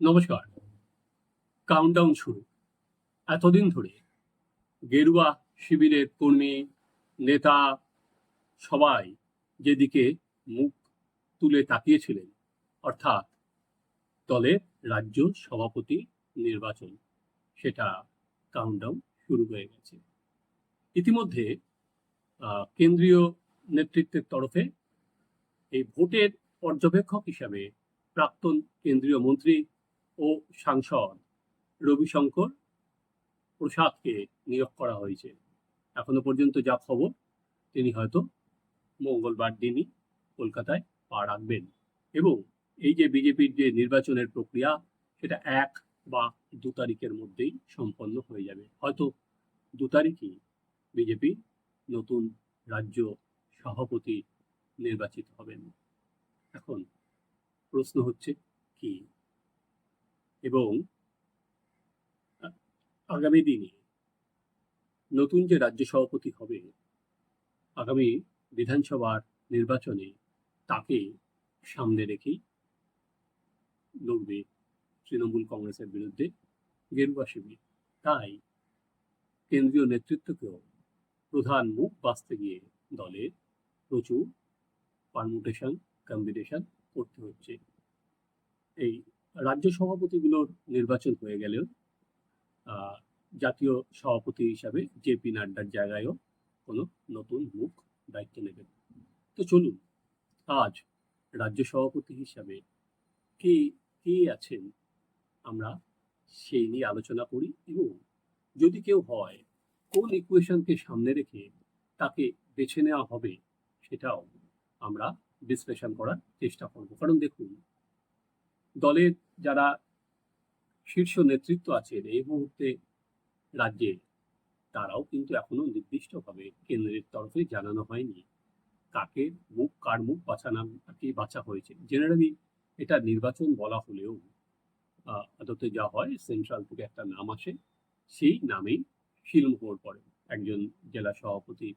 নমস্কার। কাউন্টডাউন শুরু। এতদিন ধরে গেরুয়া শিবিরের কর্মী, নেতা সবাই যেদিকে মুখ তুলে তাকিয়েছিলেন, অর্থাৎ দলের রাজ্য সভাপতি নির্বাচন, সেটা কাউন্টডাউন শুরু হয়ে গেছে। ইতিমধ্যে কেন্দ্রীয় নেতৃত্বের তরফে এই ভোটের পর্যবেক্ষক হিসাবে প্রাক্তন কেন্দ্রীয় মন্ত্রী ও সাংসদ রবিশঙ্কর প্রসাদকে নিয়োগ করা হয়েছে। এখনও পর্যন্ত যা খবর, তিনি হয়তো মঙ্গলবার দিনই কলকাতায় পা রাখবেন। এবং এই যে বিজেপির যে নির্বাচনের প্রক্রিয়া, সেটা এক বা দু তারিখের মধ্যেই সম্পন্ন হয়ে যাবে। হয়তো দু তারিখই বিজেপি নতুন রাজ্য সভাপতি নির্বাচিত হবেন। এখন প্রশ্ন হচ্ছে কি? এবং আগামী দিনে নতুন যে রাজ্য সভাপতি হবে, আগামী বিধানসভার নির্বাচনে তাকে সামনে রেখেই লড়বে তৃণমূল কংগ্রেসের বিরুদ্ধে গেরুয়া শিবির। তাই কেন্দ্রীয় নেতৃত্বকেও প্রধান মুখ বাঁচতে গিয়ে দলের প্রচুর পারমুটেশন, কম্বিনেশন করতে হচ্ছে। এই রাজ্য সভাপতিগুলোর নির্বাচন হয়ে গেলেও জাতীয় সভাপতি হিসাবে জেপি নাড্ডার জায়গায়ও কোনো নতুন মুখ দায়িত্ব নেবেন। তো চলুন, আজ রাজ্য সভাপতি হিসাবে কে কে আছেন আমরা সেই নিয়ে আলোচনা করি এবং যদি কেউ হয়, কোন ইকুয়েশনকে সামনে রেখে তাকে বেছে নেওয়া হবে সেটাও আমরা বিশ্লেষণ করার চেষ্টা করব। কারণ দেখুন দলের যারা শীর্ষ নেতৃত্ব আছেন এই মুহূর্তে রাজ্যে, তারাও কিন্তু এখনও নির্দিষ্টভাবে কেন্দ্রের তরফে জানানো হয়নি কাকে মুখ, কার মুখ বাছানা কি বাছা হয়েছে। জেনারেলি এটা নির্বাচন বলা হলেও আদতে যা হয় সেন্ট্রাল থেকে একটা নাম আসে, সেই নামেই শিলমোহর পড়ে। একজন জেলা সভাপতি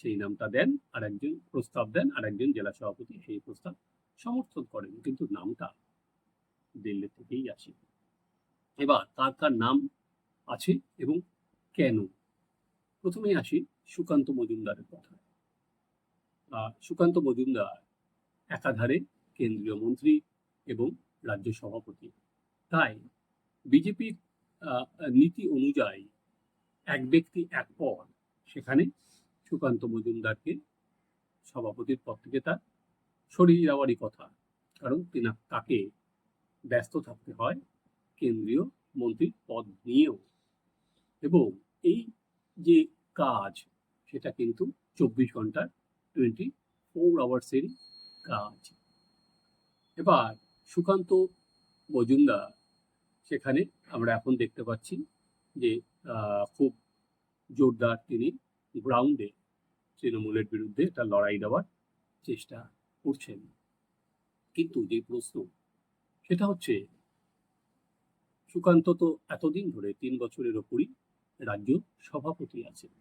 সেই নামটা দেন আর একজন প্রস্তাব দেন আর একজন জেলা সভাপতি সেই প্রস্তাব সমর্থন করেন। কিন্তু নামটা দিল্লি থেকেই আসে। এবার কার কার নাম আছে এবং কেন? প্রথমেই আসি সুকান্ত মজুমদারের কথা। সুকান্ত মজুমদার একাধারে কেন্দ্রীয় মন্ত্রী এবং রাজ্য সভাপতি। তাই বিজেপির নীতি অনুযায়ী এক ব্যক্তি এক পদ, সেখানে সুকান্ত মজুমদারকে সভাপতির পদ থেকে তার সরিয়ে যাওয়ারই কথা। কারণ তিনি তাকে ব্যস্ত থাকতে হয় কেন্দ্রীয় মন্ত্রীর পদ নিয়েও। এবং এই যে কাজ, সেটা কিন্তু চব্বিশ ঘণ্টার টোয়েন্টি ফোর আওয়ার্সেরই কাজ। এবার সুকান্ত মজুমদার, সেখানে আমরা এখন দেখতে পাচ্ছি যে খুব জোরদার তিনি গ্রাউন্ডে তৃণমূলের বিরুদ্ধে একটা লড়াই দেওয়ার চেষ্টা করছেন। কিন্তু যে প্রশ্ন সেটা হচ্ছে, সুকান্ত তো এতদিন ধরে তিন বছরের ওপরই রাজ্য সভাপতি আছেন।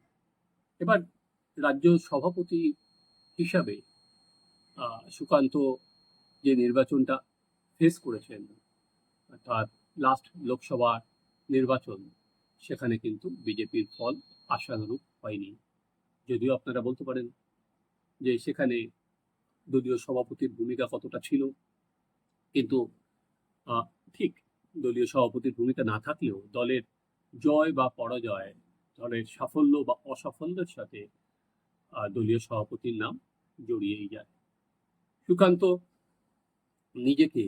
এবার রাজ্য সভাপতি হিসাবে সুকান্ত যে নির্বাচনটা ফেস করেছেন অর্থাৎ লাস্ট লোকসভা নির্বাচন, সেখানে কিন্তু বিজেপির ফল আশানুরূপ হয়নি। যদিও আপনারা বলতে পারেন যে সেখানে দলীয় সভাপতির ভূমিকা কতটা ছিল, কিন্তু ঠিক দলীয় সভাপতির ভূমিকা না থাকলেও দলের জয় বা পরাজয়, দলের সাফল্য বা অসাফল্যের সাথে দলীয় সভাপতির নাম জড়িয়েই যায়। সুকান্ত নিজেকে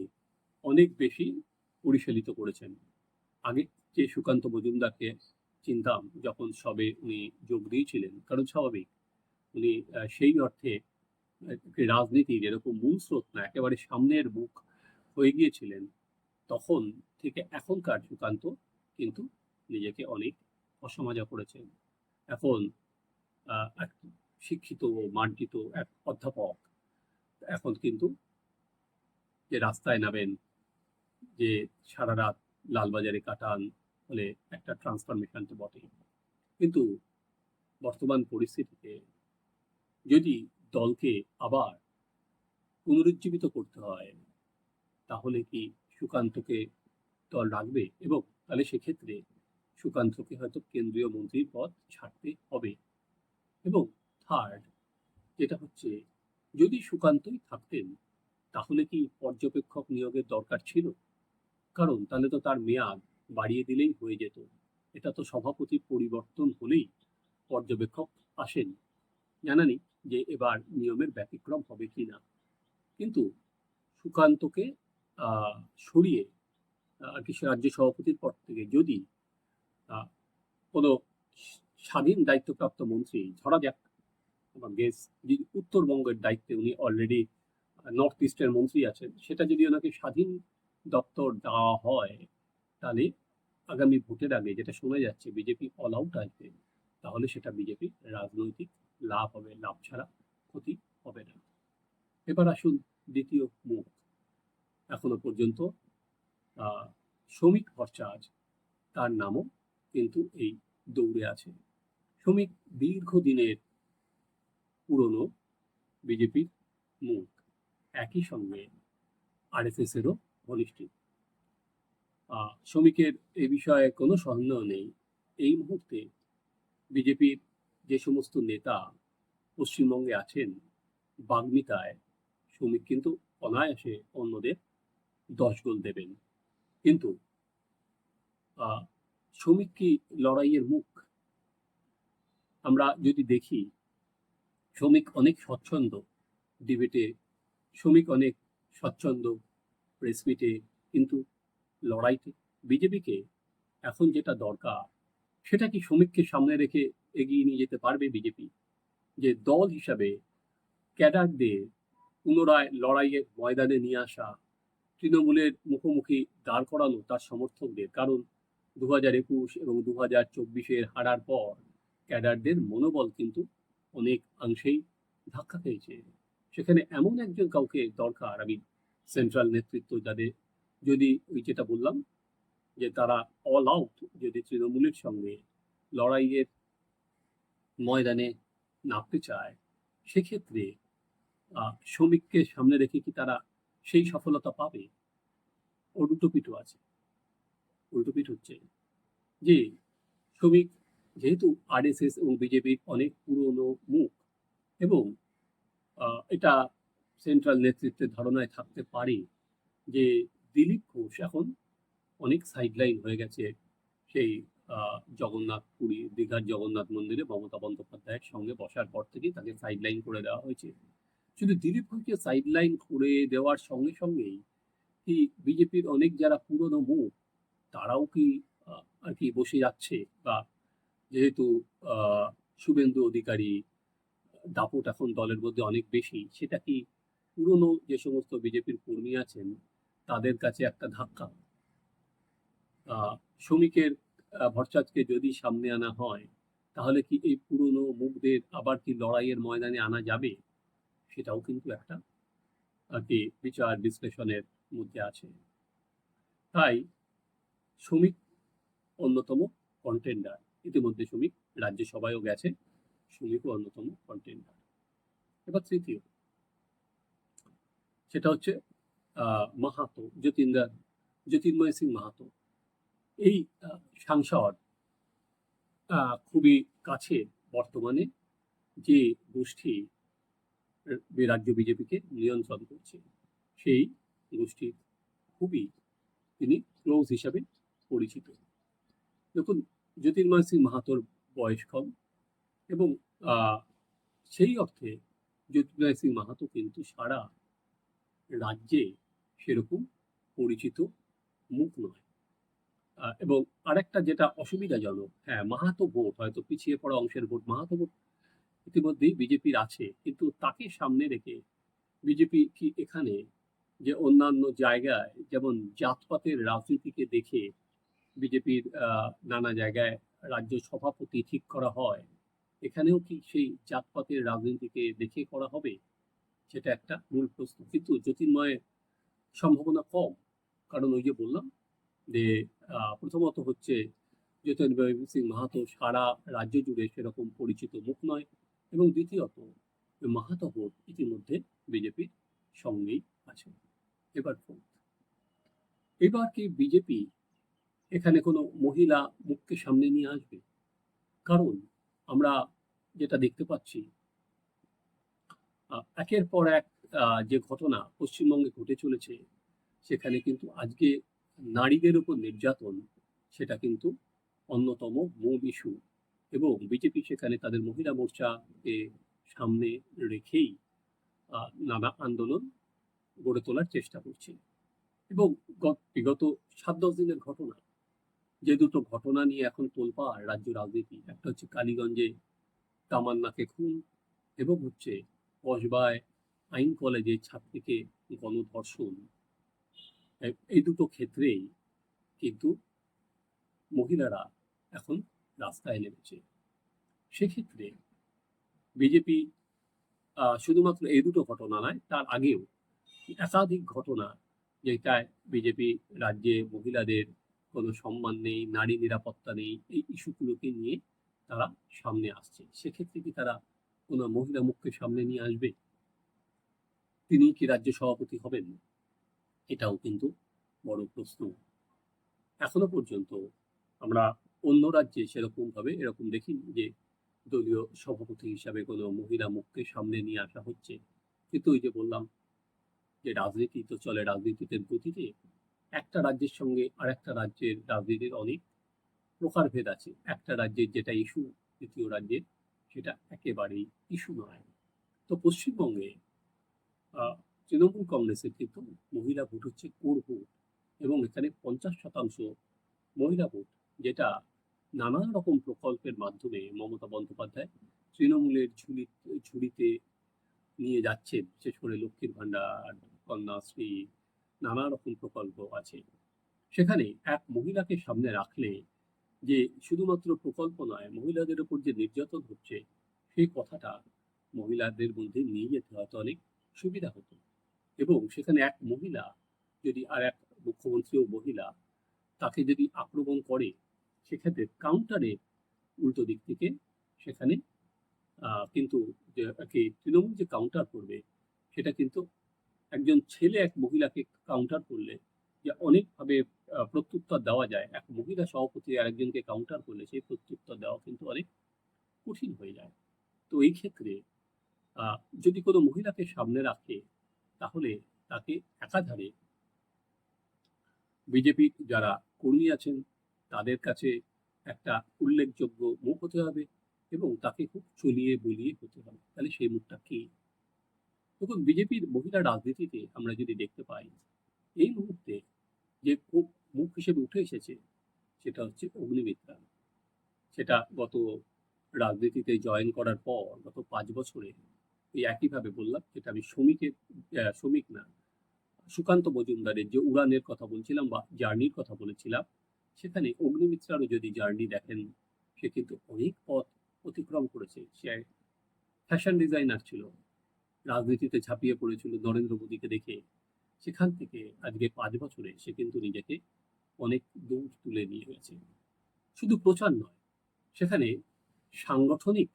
অনেক বেশি পরিচালিত করেছেন। আগে যে সুকান্ত মজুমদারকে চিনতাম, যখন সবে উনি যোগ দিয়েছিলেন, কারণ স্বাভাবিক, উনি সেই অর্থে রাজনীতির এরকম মূল স্রোত না, একেবারে সামনের মুখ হয়ে গিয়েছিলেন। তখন থেকে এখনকার সুকান্ত কিন্তু নিজেকে অনেক অসমাজা করেছেন। এখন এক শিক্ষিত মার্জিত এক অধ্যাপক, এখন কিন্তু যে রাস্তায় নামেন, যে সারা রাত লালবাজারে কাটান, ফলে একটা ট্রান্সফরমেশন তো বটেই। কিন্তু বর্তমান পরিস্থিতিতে যদি দলকে আবার পুনরুজ্জীবিত করতে হয়, তাহলে কি সুকান্তকে দল রাখবে এবং তাহলে সেক্ষেত্রে সুকান্তকে হয়তো কেন্দ্রীয় মন্ত্রীর পদ ছাড়তে হবে। এবং থার্ড যেটা হচ্ছে, যদি সুকান্তই থাকতেন, তাহলে কি পর্যবেক্ষক নিয়োগের দরকার ছিল? কারণ তাহলে তো তার মেয়াদ বাড়িয়ে দিলেই হয়ে যেত। এটা তো সভাপতি পরিবর্তন হলেই পর্যবেক্ষক আসেন। জানা নেই যে এবার নিয়মের ব্যতিক্রম হবে কি না কিন্তু সুকান্তকে সরিয়ে আর কি রাজ্য সভাপতির পদ থেকে যদি কোনো স্বাধীন দায়িত্বপ্রাপ্ত মন্ত্রী, ধরা যাক আমার গেস যে উত্তরবঙ্গের দায়িত্বে উনি অলরেডি নর্থ ইস্টের মন্ত্রী আছেন, সেটা যদি ওনাকে স্বাধীন দপ্তর দেওয়া হয়, তাহলে আগামী ভোটের আগে যেটা শোনা যাচ্ছে, বিজেপি অল আউট আসবে, তাহলে সেটা বিজেপির রাজনৈতিক লাভ হবে, লাভ ছাড়া ক্ষতি হবে না। এবার আসুন দ্বিতীয় মুখ। এখনও পর্যন্ত শ্রমিক ভট্টাচার্য তার নামও কিন্তু এই দৌড়ে আছে। শ্রমিক দীর্ঘদিনের পুরনো বিজেপির মুখ একই সঙ্গে আরএসএস এরও ঘনিষ্ঠ শ্রমিকের এ বিষয়ে কোনো সন্দেহ নেই। এই মুহূর্তে বিজেপির যে সমস্ত নেতা পশ্চিমবঙ্গে আছেন, বাগ্মিতায় শ্রমিক কিন্তু অনায়াসে অন্যদের দশ গোল দেবেন। কিন্তু শ্রমিক কি লড়াইয়ের মুখ? আমরা যদি দেখি, শ্রমিক অনেক স্বচ্ছন্দ ডিবেটে শ্রমিক অনেক স্বচ্ছন্দ প্রেস মিটে কিন্তু লড়াইতে বিজেপিকে এখন যেটা দরকার, সেটা কি শ্রমিককে সামনে রেখে এগিয়ে নিয়ে যেতে পারবে বিজেপি? যে দল হিসাবে ক্যাডারদের পুনরায় লড়াইয়ের ময়দানে নিয়ে আসা তৃণমূলের মুখোমুখি দাঁড় করানো তার সমর্থকদের। কারণ দু হাজার একুশ এবং দু হাজার চব্বিশের হারার পর ক্যাডারদের মনোবল কিন্তু অনেক অংশেই ধাক্কা খেয়েছে। সেখানে এমন একজন কাউকে দরকার, আমি সেন্ট্রাল নেতৃত্ব যাদের, যদি ওই যেটা বললাম, যে তারা অল আউট যদি তৃণমূলের সঙ্গে লড়াইয়ের ময়দানে নামতে চায়, সেক্ষেত্রে শ্রমিককে সামনে রেখে কি তারা সেই সফলতা পাবে। ওর উল্টোপিঠও আছে। উল্টোপিঠ হচ্ছে যে শ্রমিক যেহেতু আরএসএস এবং বিজেপির অনেক পুরনো মুখ এবং এটা সেন্ট্রাল নেতৃত্বের ধারণায় থাকতে পারে যে দিলীপ ঘোষ এখন অনেক সাইডলাইন হয়ে গেছে সেই জগন্নাথ পুরী, দীঘার জগন্নাথ মন্দিরে মমতা বন্দ্যোপাধ্যায়ের সঙ্গে বসার পর থেকেই তাকে সাইডলাইন করে দেওয়া হয়েছে। শুধু দিলীপ ঘোষকে সাইডলাইন করে দেওয়ার সঙ্গে সঙ্গেই কি বিজেপির অনেক যারা পুরনো মুখ, তারাও কি আর কি বসে যাচ্ছে বা যেহেতু শুভেন্দু অধিকারী দাপট এখন দলের মধ্যে অনেক বেশি, সেটা কি পুরনো যে সমস্ত বিজেপির কর্মী আছেন, তাদের কাছে একটা ধাক্কা? শ্রমিকের ভট্টাচার্যকে যদি সামনে আনা হয়, তাহলে কি এই পুরনো মুখদের আবার কি লড়াইয়ের ময়দানে আনা যাবে? সেটাও কিন্তু একটা আর কি বিচার বিশ্লেষণের মধ্যে আছে। তাই শ্রমিক অন্যতম কন্টেন্ডার ইতিমধ্যে শ্রমিক রাজ্যসভায়ও গেছে, শ্রমিকও অন্যতম কন্টেন্ডার এবার তৃতীয়, সেটা হচ্ছে মাহাতো জ্যোতিন্দর জ্যোতির্ময় সিং মাহাতো। এই সাংসদ খুবই কাছে বর্তমানে যে গোষ্ঠী রাজ্য বিজেপিকে নিয়ন্ত্রণ করছে। সেই গোষ্ঠীর খুবই তিনি ক্লোজ হিসাবে পরিচিত। দেখুন, জ্যোতির্ময় সিং মাহাতোর বয়স কম এবং সেই অর্থে জ্যোতির্ময় সিং মাহাতো কিন্তু সারা রাজ্যে সেরকম পরিচিত মুখ নয়। এবং আরেকটা যেটা অসুবিধাজনক হ্যাঁ মাহাতো ভোট, হয়তো পিছিয়ে পড়া অংশের ভোট, মাহাতো ভোট ইতিমধ্যেই বিজেপির আছে, কিন্তু তাকে সামনে রেখে বিজেপি কি এখানে যে অন্যান্য জায়গায় যেমন জাতপাতের রাজনীতিকে দেখে বিজেপির নানা জায়গায় রাজ্য সভাপতি ঠিক করা হয়, এখানেও কি সেই জাতপাতের রাজনীতিকে দেখে করা হবে? সেটা একটা মূল প্রশ্ন। কিন্তু জ্যোতির্ময়ের সম্ভাবনা কম, কারণ ওই যে বললাম যে প্রথমত হচ্ছে জ্যোতির্ময় সিং মাহাতো সারা রাজ্য জুড়ে সেরকম পরিচিত মুখ নয়। এবং দ্বিতীয়ত ভোট ইতিমধ্যে বিজেপির সঙ্গেই আছে। এবার এবার কি বিজেপি এখানে কোনো মহিলা মুখকে সামনে নিয়ে আসবে? কারণ আমরা যেটা দেখতে পাচ্ছি একের পর এক যে ঘটনা পশ্চিমবঙ্গে ঘটে চলেছে, সেখানে কিন্তু আজকে নারীদের উপর নির্যাতন, সেটা কিন্তু অন্যতম মূল ইস্যু এবং বিজেপি সেখানে তাদের মহিলা মোর্চাকে সামনে রেখেই নানা আন্দোলন গড়ে তোলার চেষ্টা করছে এবং বিগত সাত দশ দিনের ঘটনা, যে দুটো ঘটনা নিয়ে এখন তোলপাড় রাজ্য রাজনীতি, একটা হচ্ছে কালীগঞ্জে তামান্নাকে খুন এবং হচ্ছে কসবায় আইন কলেজে ছাত্রীকে গণধর্ষণ এই দুটো ক্ষেত্রেই কিন্তু মহিলারা এখন রাস্তায় নেমেছে সেক্ষেত্রে বিজেপি শুধুমাত্র এই দুটো ঘটনা নয়, তার আগেও একাধিক ঘটনা যেটায় বিজেপি রাজ্যে মহিলাদের কোনো সম্মান নেই, নারী নিরাপত্তা নেই, এই ইস্যুগুলোকে নিয়ে তারা সামনে আসছে। সেক্ষেত্রে কি তারা কোনো মহিলা মুখকে সামনে নিয়ে আসবে? তিনি কি রাজ্য সভাপতি হবেন? এটাও কিন্তু বড় প্রশ্ন। এখনও পর্যন্ত আমরা অন্য রাজ্যে সেরকমভাবে এরকম দেখিনি যে দলীয় সভাপতি হিসাবে কোনো মহিলা মুখকে সামনে নিয়ে আসা হচ্ছে। কিন্তু ওই যে বললাম যে রাজনীতি তো চলে রাজনীতিতে গতিতে, একটা রাজ্যের সঙ্গে আরেকটা রাজ্যের রাজনীতির অনেক প্রকারভেদ আছে। একটা রাজ্যের যেটা ইস্যু, দ্বিতীয় রাজ্যের সেটা একেবারেই ইস্যু নয়। তো পশ্চিমবঙ্গে তৃণমূল কংগ্রেসের কিন্তু মহিলা ভোট হচ্ছে কোর ভোট এবং এখানে পঞ্চাশ শতাংশ মহিলা ভোট, যেটা নানা রকম প্রকল্পের মাধ্যমে মমতা বন্দ্যোপাধ্যায় তৃণমূলের ঝুলি, ঝুড়িতে নিয়ে যাচ্ছেন, বিশেষ করে লক্ষ্মীর ভাণ্ডার, কন্যাশ্রী নানা রকম প্রকল্প আছে। সেখানে এক মহিলাকে সামনে রাখলে যে শুধুমাত্র প্রকল্প নয়, মহিলাদের উপর যে নির্যাতন হচ্ছে, সেই কথাটা মহিলাদের মধ্যে নিয়ে যেতে হয়তো অনেক সুবিধা হতো। এবং সেখানে এক মহিলা যদি আর এক মুখ্যমন্ত্রী ও মহিলা তাকে যদি আক্রমণ করে সেক্ষেত্রে কাউন্টারে উল্টো দিক থেকে সেখানে কিন্তু যে তৃণমূল যে কাউন্টার করবে, সেটা কিন্তু একজন ছেলে, এক মহিলাকে কাউন্টার করলে যে অনেকভাবে প্রত্যুত্তর দেওয়া যায়। এক মহিলা সভাপতি আরেকজনকে কাউন্টার করলে সেই প্রত্যুত্তর দেওয়া কিন্তু অনেক কঠিন হয়ে যায়। তো এই ক্ষেত্রে যদি কোনো মহিলাকে সামনে রাখে, তাহলে তাকে একাধারে বিজেপি যারা কর্মী আছেন তাদের কাছে একটা উল্লেখযোগ্য মুখ হতে হবে এবং তাকে খুব চলিয়ে বলিয়ে হতে হবে। তাহলে সেই মুখটা কি? দেখুন, বিজেপির মহিলা রাজনীতিতে আমরা যদি দেখতে পাই, এই মুহূর্তে যে মুখ হিসেবে উঠে এসেছে সেটা হচ্ছে অগ্নিমিত্রা। সেটা গত রাজনীতিতে জয়েন করার পর গত পাঁচ বছরে এই একইভাবে বললাম, যেটা আমি শ্রমিকের শ্রমিক না, সুকান্ত মজুমদারের যে উড়ানের কথা বলছিলাম বা জার্নির কথা বলেছিলাম সেখানে অগ্নিমিত্রারও যদি জার্নি দেখেন, সে কিন্তু অনেক পথ অতিক্রম করেছে। সে ফ্যাশন ডিজাইনার ছিল। রাজনীতিতে ঝাঁপিয়ে পড়েছিল নরেন্দ্র মোদীকে দেখে। সেখান থেকে আজকে পাঁচ বছরে সে কিন্তু নিজেকে অনেক দূর তুলে নিয়ে গেছে। শুধু প্রচার নয়, সেখানে সাংগঠনিক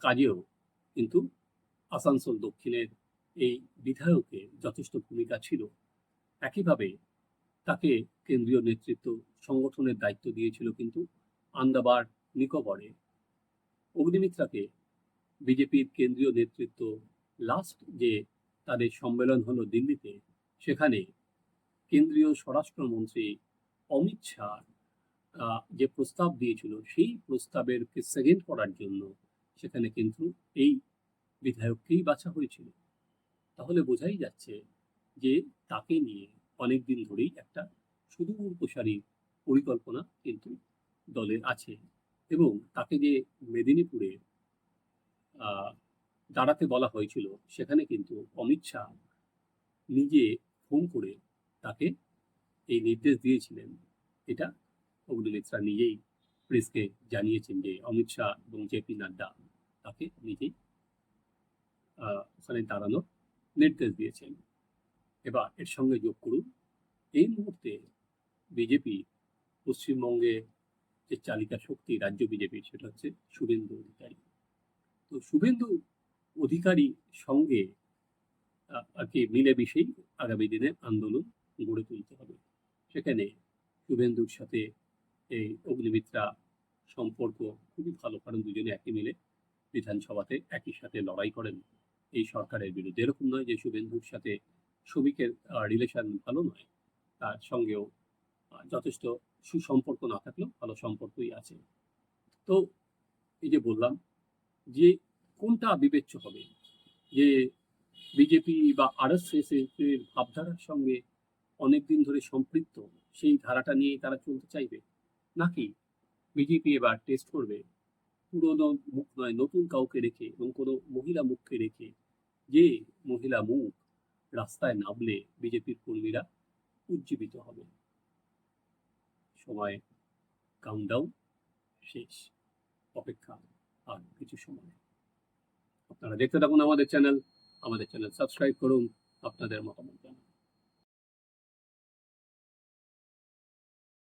কাজেও কিন্তু আসানসোল দক্ষিণের এই বিধায়কের যথেষ্ট ভূমিকা ছিল। একইভাবে তাকে কেন্দ্রীয় নেতৃত্ব সংগঠনের দায়িত্ব দিয়েছিল কিন্তু আন্দাবার নিকোবরে। অগ্নিমিত্রাকে বিজেপির কেন্দ্রীয় নেতৃত্ব লাস্ট যে তাদের সম্মেলন হলো দিল্লিতে, সেখানে কেন্দ্রীয় স্বরাষ্ট্রমন্ত্রী অমিত শাহ যে প্রস্তাব দিয়েছিল, সেই প্রস্তাবের সেকেন্ড করার জন্য সেখানে কিন্তু এই বিধায়ককেই বাছা হয়েছিল। তাহলে বোঝাই যাচ্ছে যে তাকে নিয়ে অনেক দিন ধরেই একটা সুদূর প্রসারী পরিকল্পনা কিন্তু দলের আছে এবং তাকে যে মেদিনীপুরে দাঁড়াতে বলা হয়েছিল সেখানে কিন্তু অমিত শাহ নিজে ফোন করে তাকে এই নির্দেশ দিয়েছিলেন। এটা অগ্নিমিত্রা নিজেই প্রেসকে জানিয়েছেন যে অমিত শাহ এবং জেপি নাড্ডা তাকে নিজেই ওখানে দাঁড়ানোর নির্দেশ দিয়েছেন। এবার এর সঙ্গে যোগ করুন। এই মুহূর্তে বিজেপি পশ্চিমবঙ্গে যে চালিকা শক্তি রাজ্য বিজেপির সেটা হচ্ছে শুভেন্দু অধিকারী। তো শুভেন্দু অধিকারী সঙ্গে আর কি মিলেমিশেই আগামী দিনে আন্দোলন গড়ে তুলতে হবে। সেখানে শুভেন্দুর সাথে এই অগ্নিমিত্রা সম্পর্ক খুবই ভালো, কারণ দুজনে একই মিলে বিধানসভাতে একই সাথে লড়াই করেন। এই সরকারের বিরুদ্ধে। এরকম নয় যে শুভেন্দুর সাথে শ্রমিকের রিলেশন ভালো নয়। তার সঙ্গেও যথেষ্ট সুসম্পর্ক না থাকলেও ভালো সম্পর্কই আছে। তো এই যে বললাম যে কোনটা বিবেচ্য হবে? যে বিজেপি বা আরএসএস এর ভাবধারার সঙ্গে অনেকদিন ধরে সম্পৃক্ত, সেই ধারাটা নিয়ে তারা চলতে চাইবে? নাকি বিজেপি এবার টেস্ট করবে, পুরনো মুখ নয়, নতুন কাউকে রেখে এবং কোনো মহিলা মুখকে রেখে যে মহিলা মুখ রাস্তায় নামলে বিজেপির কর্মীরা উজ্জীবিত হবে। সময় কাউন্টডাউন শেষ। অপেক্ষা আর কিছু সময় আপনারা দেখতে থাকুন আমাদের চ্যানেল আমাদের চ্যানেল সাবস্ক্রাইব করুন। আপনাদের মতামত জানান।